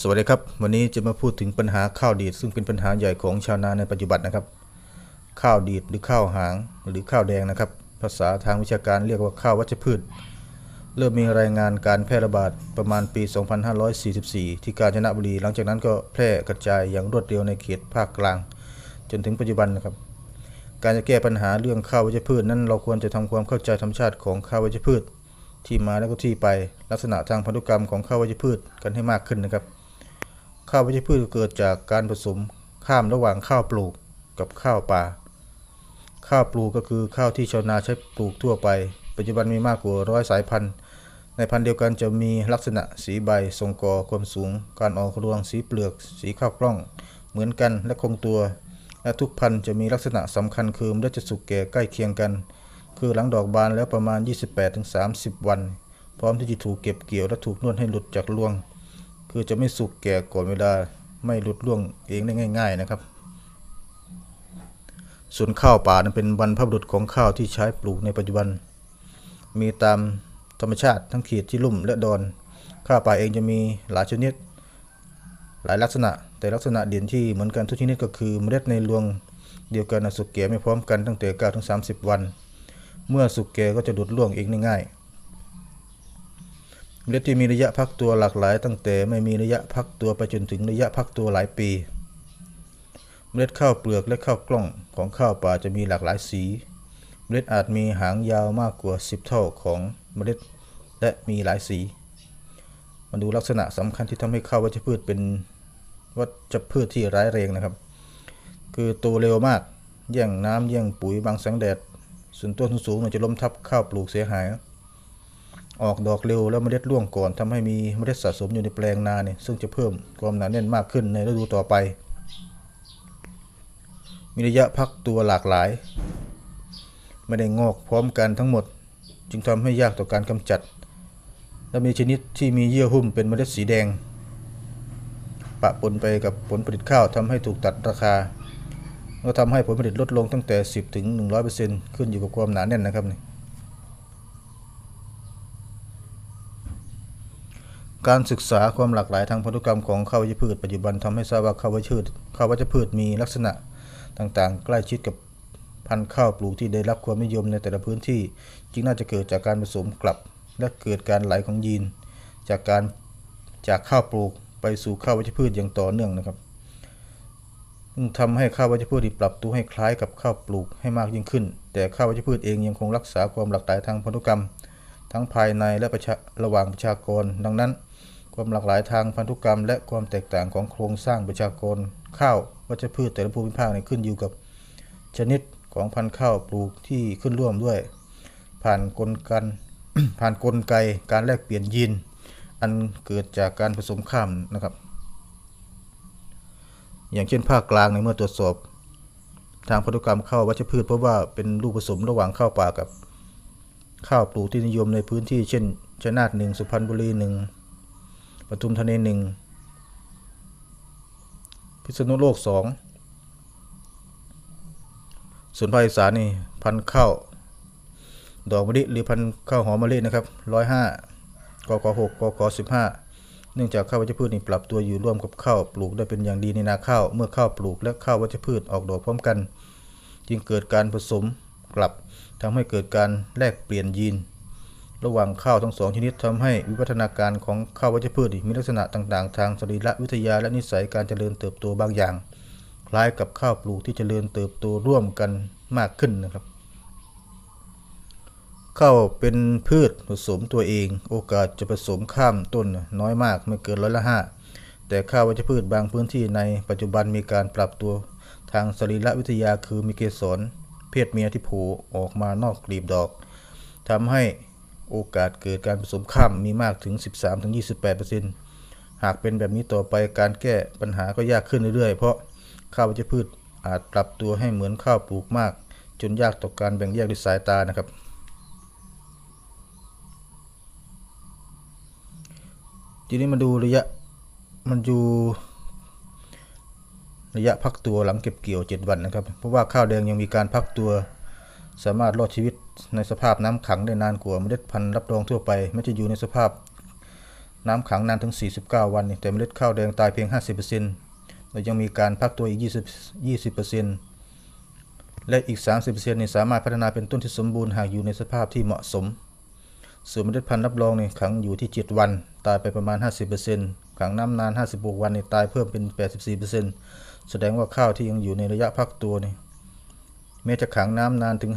สวัสดีครับ วันนี้จะมาพูดถึงปัญหาข้าวดีด ซึ่งเป็นปัญหาใหญ่ของชาวนาในปัจจุบันนะครับ ข้าวดีดหรือข้าวหางหรือข้าวแดงนะครับ ภาษาทางวิชาการเรียกว่าข้าววัชพืช เริ่มมีรายงานการแพร่ระบาดประมาณปี 2544 ที่กาญจนบุรี หลังจากนั้นก็แพร่กระจายอย่างรวดเร็วในเขตภาคกลาง จนถึงปัจจุบันนะครับ การจะแก้ปัญหาเรื่องข้าววัชพืชนั้นเราควรจะทำความเข้าใจธรรมชาติของข้าววัชพืช ที่มาและก็ที่ไปลักษณะทางพันธุกรรมของข้าววัชพืชกันให้มากขึ้นนะครับ ข้าววัชพืชเกิดจากการผสมข้ามระหว่างข้าวปลูกกับข้าวป่า ข้าวปลูกก็คือข้าวที่ชาวนาใช้ปลูกทั่วไป ปัจจุบันมีมากกว่าร้อยสายพันธุ์ ในพันธุ์เดียวกันจะมีลักษณะสีใบ ทรงกอ ความสูง การออกรวง สีเปลือก สีข้าวกล้อง เหมือนกันและคงตัว และทุกพันธุ์จะมีลักษณะสำคัญคือเมล็ดจะสุกแก่ใกล้เคียงกัน คือหลังดอกบานแล้วประมาณ 28-30 วัน พร้อมที่จะถูกเก็บเกี่ยวและถูกนวดให้หลุดจากรวง คือจะไม่สุกแก่ก่อนเวลาไม่หลุดร่วงเองได้ง่าย ๆนะครับ ส่วนข้าวป่านั้นเป็นบรรพบุรุษของข้าวที่ใช้ปลูกในปัจจุบัน มีตามธรรมชาติทั้งเขตที่ลุ่มและดอน ข้าวป่าเองจะมีหลายชนิด หลายลักษณะ แต่ลักษณะเด่นที่เหมือนกันทุกชนิดก็คือเมล็ดในรวงเดียวกันสุกแก่ไม่พร้อมกันตั้งแต่9ถึง30 วัน เมื่อสุกแก่ก็จะหลุดร่วงเองได้ง่าย เมล็ดที่มีระยะพักตัวหลากหลาย ตั้งแต่ไม่มีระยะพักตัวไปจนถึงระยะพักตัวหลายปี เมล็ดข้าวเปลือกและข้าวกล้องของข้าวป่าจะมีหลากหลายสี เมล็ดอาจมีหางยาวมากกว่า 10 เท่าของเมล็ดและมีหลายสี มาดูลักษณะสำคัญที่ทำให้ข้าววัชพืชเป็นวัชพืชที่ร้ายแรงนะครับ คือโตเร็วมาก แย่งน้ำแย่งปุ๋ยบางแสงแดด ส่วนต้นสูงๆเนี่ยจะล้มทับข้าวปลูกเสียหาย ออกดอกเร็วแล้วเมล็ดร่วงก่อนทำให้มีเมล็ดสะสมอยู่ในแปลงนาเนี่ยซึ่งจะเพิ่มความหนาแน่นมากขึ้นในฤดูต่อไป มีระยะพักตัวหลากหลาย ไม่ได้งอกพร้อมกันทั้งหมด จึงทำให้ยากต่อการกำจัด และมีชนิดที่มีเยื่อหุ้มเป็นเมล็ดสีแดง ปะปนไปกับผลผลิตข้าวทำให้ถูกตัดราคา ก็ทำให้ผลผลิตลดลงตั้งแต่ 10ถึง100%ขึ้นอยู่กับความหนาแน่นนะครับนี่ การศึกษาความหลากหลายทางพันธุกรรมของข้าววัชพืชปัจจุบันทำให้ทราบว่าข้าววัชพืชข้าววัชพืชมีลักษณะต่างๆ ใกล้ชิดกับพันธุ์ข้าวปลูกที่ได้รับความนิยมในแต่ละพื้นที่ จึงน่าจะเกิดจากการผสมกลับ และเกิดการไหลของยีน จากการจากข้าวปลูกไปสู่ข้าววัชพืชอย่างต่อเนื่องนะครับซึ่งทำให้ข้าววัชพืชที่ปรับตัวให้คล้ายกับข้าวปลูกให้มากยิ่งขึ้น แต่ข้าววัชพืชเองยังคงรักษาความหลากหลายทางพันธุกรรม ทั้งภายในและประชาระหว่างประชากร ดังนั้น ความหลากหลายทางพันธุกรรม และความแตกต่างของโครงสร้างประชากร ข้าววัชพืชแต่ละภูมิภาคเนี่ยขึ้นอยู่กับ ชนิดของพันธุ์ข้าวปลูกที่ขึ้นร่วมด้วย ผ่านกลกันผ่านกลไกการแลกเปลี่ยนยีน อันเกิดจากการผสมข้ามนะครับ อย่างเช่นภาคกลางในเมื่อตรวจสอบ ทางพันธุกรรมข้าววัชพืชพบว่าเป็นลูกผสมระหว่างข้าวป่ากับ ข้าวปลูกที่นิยมในพื้นที่เช่นชนาทหนึ่งสุพรรณบุรีหนึ่งปทุมธานีหนึ่งพิษณุโลกสองส่วนภาคอีสานนี่พันข้าวดอกมะลิหรือพันข้าวหอมมะลินะครับร้อยห้ากกหกกกสิบห้าเนื่องจากข้าววัชพืชนี่ปรับตัวอยู่ร่วมกับข้าวปลูกได้เป็นอย่างดีในนาข้าว เมื่อข้าวปลูกและข้าววัชพืชออกดอกพร้อมกัน จึงเกิดการผสม กลับทำให้เกิดการแลกเปลี่ยนยีน ระหว่างข้าวทั้งสองชนิดทำให้วิวัฒนาการของข้าววัชพืชมีลักษณะต่างๆ ทางสรีรวิทยาและนิสัยการเจริญเติบโตบางอย่าง คล้ายกับข้าวปลูกที่เจริญเติบโตร่วมกันมากขึ้นนะครับข้าวเป็นพืชผสมตัวเอง โอกาสจะผสมข้ามต้นน้อยมากไม่เกินร้อยละห้าแต่ข้าววัชพืชบางพื้นที่ในปัจจุบันมีการปรับตัวทางสรีรวิทยาคือมีเกสร เพศเมียที่ผล่ออกมานอกกลีบดอกทำให้โอกาสเกิดการผสมข้ามมีมากถึง 13-28%หากเป็นแบบนี้ต่อไปการแก้ปัญหาก็ยากขึ้นเรื่อยๆ เพราะข้าววัชพืชอาจปรับตัวให้เหมือนข้าวปลูกมาก จนยากต่อการแบ่งแยกด้วยสายตานะครับทีนี้มาดูระยะมันอยู่ ระยะพักตัวหลังเก็บเกี่ยว 7 วันนะครับ เพราะว่าข้าวแดงยังมีการพักตัว สามารถรอดชีวิตในสภาพน้ำขังได้นานกว่าเมล็ดพันธุ์รับรองทั่วไป ไม่จะอยู่ในสภาพน้ำขังนานถึง 49 วัน แต่เมล็ดข้าวแดงตายเพียง 50%เรายังมีการพักตัวอีก 20 20%และอีก 30%นี่สามารถพัฒนาเป็นต้นที่สมบูรณ์หากอยู่ในสภาพที่เหมาะสม ส่วนเมล็ดพันธุ์รับรองนี่ขังอยู่ที่ 7 วัน ตายไปประมาณ 50%ขังน้ำนาน 56 วันนี่ตายเพิ่มเป็น 84% แสดงว่าข้าวที่ยังอยู่ในระยะพักตัวนี่แม้จะขังน้ำนานถึง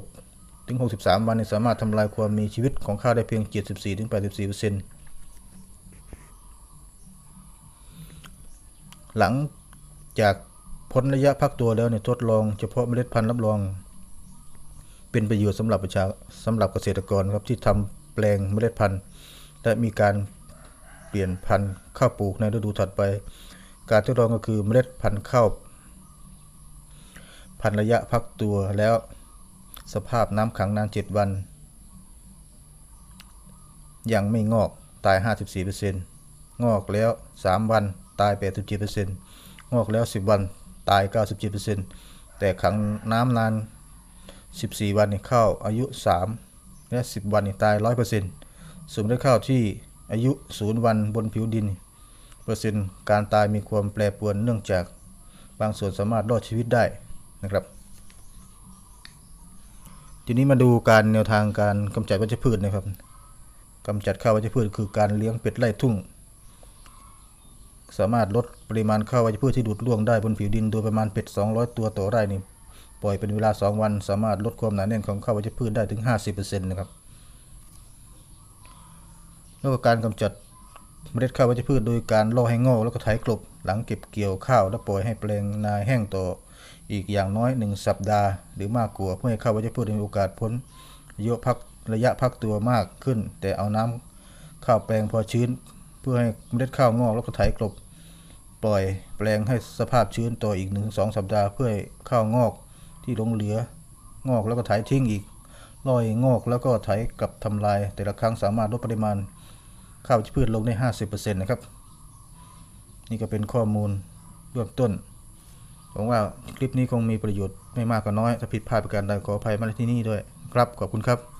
56 ถึง 63 วันนี่สามารถทำลายความมีชีวิตของข้าวได้เพียง 74 ถึง 84%หลังจากพ้นระยะพักตัวแล้วเนี่ยทดลองเฉพาะเมล็ดพันธุ์รับรอง เป็นประโยชน์สำหรับประชาสำหรับเกษตรกรครับที่ทำแปลงเมล็ดพันธุ์และมีการเปลี่ยนพันธุ์ข้าวปลูกในฤดูถัดไป การทดลองก็คือเมล็ดพันธุ์ข้าวพันระยะพักตัวแล้วสภาพน้ำขังนาน 7 วัน ยังไม่งอกตาย 54%งอกแล้ว 3 วันตาย 87%งอกแล้ว 10 วันตาย 97%แต่ขังน้ำนาน 14 วันนี่ข้าวอายุ 3 และ 10 วันนี่ตาย 100%ส่วนได้ข้าวที่อายุ 0 วันบนผิวดิน ปอร์เซ็นต์การตายมีความแปรปรวนเนื่องจากบางส่วนสามารถรอดชีวิตได้นะครับ ทีนี้มาดูการแนวทางการกำจัดวัชพืชนะครับกำจัดข้าววัชพืชคือการเลี้ยงเป็ดไล่ทุ่ง สามารถลดปริมาณข้าววัชพืชที่ดูดร่วงได้บนผิวดินโดยประมาณเป็ด 200 ตัวต่อไร่นี่ปล่อยเป็นเวลา 2 วัน สามารถลดความหนาแน่นของข้าววัชพืชได้ถึง 50%นะครับแล้วก็การกำจัด เมล็ดข้าววัชพืชโดยการล่อให้งอกแล้วก็ไถกลบ หลังเก็บเกี่ยวข้าว แล้วปล่อยให้แปลงนาแห้งต่ออีกอย่างน้อย 1 สัปดาห์ หรือมากกว่าเพื่อให้ข้าววัชพืชมีโอกาสพ้นระยะพักระยะพักตัวมากขึ้น แต่เอาน้ำข้าวแปลงพอชื้น เพื่อให้เมล็ดข้าวงอกแล้วก็ไถกลบ ปล่อยแปลงให้สภาพชื้นต่ออีก 1-2 สัปดาห์เพื่อให้ข้าวงอกที่หลงเหลืองอกแล้วก็ไถทิ้งอีกลอยงอกแล้วก็ไถกลับทำลาย แต่ละครั้งสามารถลดปริมาณ ข้าวพืชลงได้ 50%นะครับ นี่ก็เป็นข้อมูลเบื้องต้นหวังว่าคลิปนี้คงมีประโยชน์ไม่มากก็น้อย ถ้าผิดพลาดประการใดขออภัยมาที่นี่ด้วยครับ ขอบคุณครับ